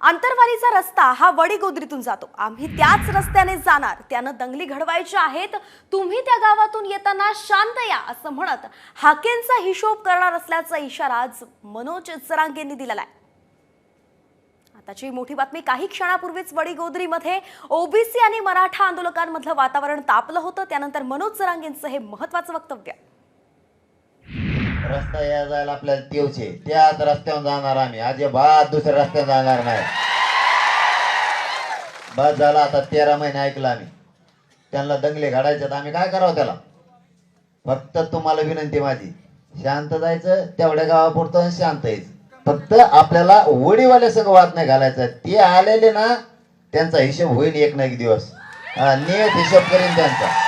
आंतरवालीचा रस्ता हा वडीगोद्रीतून जातो. आम्ही त्याच रस्त्याने जाणार. त्यानं दंगली घडवायच्या आहेत. तुम्ही त्या गावातून येताना शांत या असं म्हणत हाकेंचा हिशोब करणार असल्याचा इशारा आज मनोज जरांगेंनी दिलेला आहे. आताची मोठी बातमी काही क्षणापूर्वीच वडीगोद्रीमध्ये ओबीसी आणि मराठा आंदोलकांमधलं वातावरण तापलं होतं. त्यानंतर मनोज सरांगेंचं हे महत्वाचं वक्तव्य रस्ता या जायला आपल्याला देवचे त्याच रस्त्यावर जाणार आम्ही. अजिबात दुसऱ्या रस्त्यावर जाणार नाही. बस झाला आता तेरा महिने ऐकला आम्ही. त्यांना दंगले घडायचे तर आम्ही काय करावं त्याला? फक्त तुम्हाला विनंती माझी. शांत जायचं तेवढ्या गावापुरतं आणि शांत यायचं. फक्त आपल्याला वडीवाल्या संग वाद नाही घालायचं. ते आलेले ना त्यांचा हिशोब होईल एक ना एक दिवस. हा, नियत हिशोब करीन त्यांचा.